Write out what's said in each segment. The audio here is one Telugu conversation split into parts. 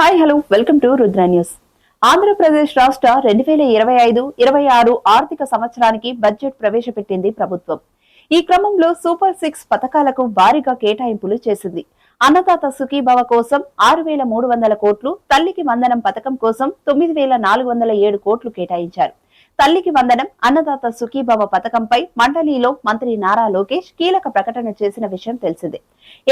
Hi hello. Welcome to Rudra news. Andhra Pradesh రాష్ట్ర రెండు వేల ఇరవై ఐదు ఇరవై ఆరు ఆర్థిక సంవత్సరానికి బడ్జెట్ ప్రవేశపెట్టింది ప్రభుత్వం. ఈ క్రమంలో సూపర్ సిక్స్ పథకాలకు భారీగా కేటాయింపులు చేసింది. అన్నదాత సుఖీభవ కోసం ఆరు వేల మూడు వందల కోట్లు తల్లికి వందనం పథకం కోసం తొమ్మిది వేల నాలుగు వందల ఏడు కోట్లు కేటాయించారు. తల్లికి వందనం అన్నదాత సుఖీభవ పథకంపై మండలిలో మంత్రి నారా లోకేష్ కీలక ప్రకటన చేసిన విషయం తెలిసిందే.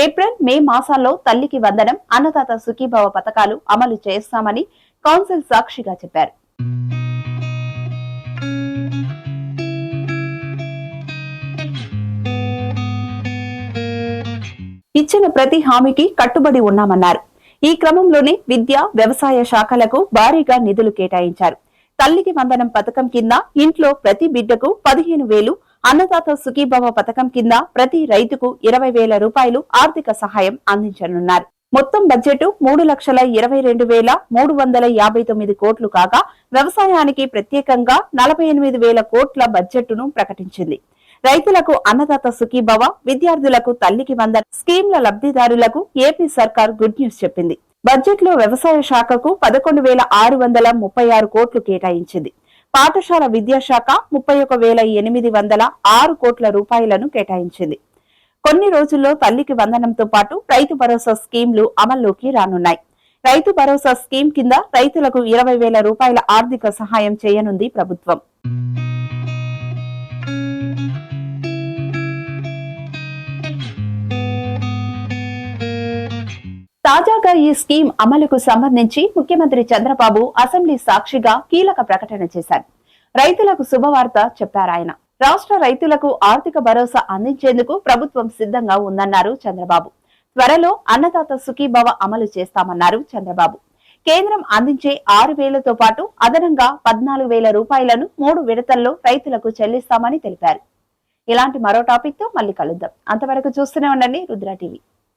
ఏప్రిల్ మే మాసాల్లో తల్లికి వందనం అన్నదాత సుఖీభవ పథకాలు అమలు చేస్తామని కౌన్సిల్ సాక్షిగా చెప్పారు. ఇచ్చిన ప్రతి హామీకి కట్టుబడి ఉన్నామన్నారు. ఈ క్రమంలోనే విద్య వ్యవసాయ శాఖలకు భారీగా నిధులు కేటాయించారు. తల్లికి వందనం పథకం కింద ఇంట్లో ప్రతి బిడ్డకు పదిహేను వేలు అన్నదాత సుఖీభవ పథకం కింద ప్రతి రైతుకు ఇరవై వేల రూపాయలు ఆర్థిక సహాయం అందించనున్నారు. మొత్తం బడ్జెట్ మూడు లక్షల ఇరవై రెండు వేల మూడు వందల యాభై తొమ్మిది కోట్లు కాగా వ్యవసాయానికి ప్రత్యేకంగా నలభై ఎనిమిది వేల కోట్ల బడ్జెట్ను ప్రకటించింది. రైతులకు అన్నదాత సుఖీభవ విద్యార్థులకు తల్లికి వందన స్కీమ్ల లబ్ధిదారులకు ఏపీ సర్కార్ గుడ్ న్యూస్ చెప్పింది. బడ్జెట్లో వ్యవసాయ శాఖకు పదకొండు వేల ఆరు వందల ముప్పై ఆరు కోట్లు కేటాయించింది. పాఠశాల విద్యాశాఖ ముప్పై ఒక వేల ఎనిమిది వందల ఆరు కోట్ల రూపాయలను కేటాయించింది. కొన్ని రోజుల్లో తల్లికి వందనంతో పాటు రైతు భరోసా స్కీమ్లు అమల్లోకి రానున్నాయి. రైతు భరోసా స్కీమ్ కింద రైతులకు ఇరవై వేల రూపాయల ఆర్థిక సహాయం చేయనుంది ప్రభుత్వం. తాజాగా ఈ స్కీమ్ అమలుకు సంబంధించి ముఖ్యమంత్రి చంద్రబాబు అసెంబ్లీ సాక్షిగా కీలక ప్రకటన చేశారు. రైతులకు శుభవార్త చెప్పారాయన రాష్ట్ర రైతులకు ఆర్థిక భరోసా అందించేందుకు ప్రభుత్వం సిద్ధంగా ఉందన్నారు చంద్రబాబు. త్వరలో అన్నదాత సుఖీభవ అమలు చేస్తామన్నారు చంద్రబాబు. కేంద్రం అందించే ఆరు వేలతో పాటు అదనంగా పద్నాలుగు వేల రూపాయలను మూడు విడతల్లో రైతులకు చెల్లిస్తామని తెలిపారు. ఇలాంటి మరో టాపిక్తో మళ్ళీ కలుద్దాం. అంతవరకు చూస్తూనే ఉండండి రుద్ర టీవీ.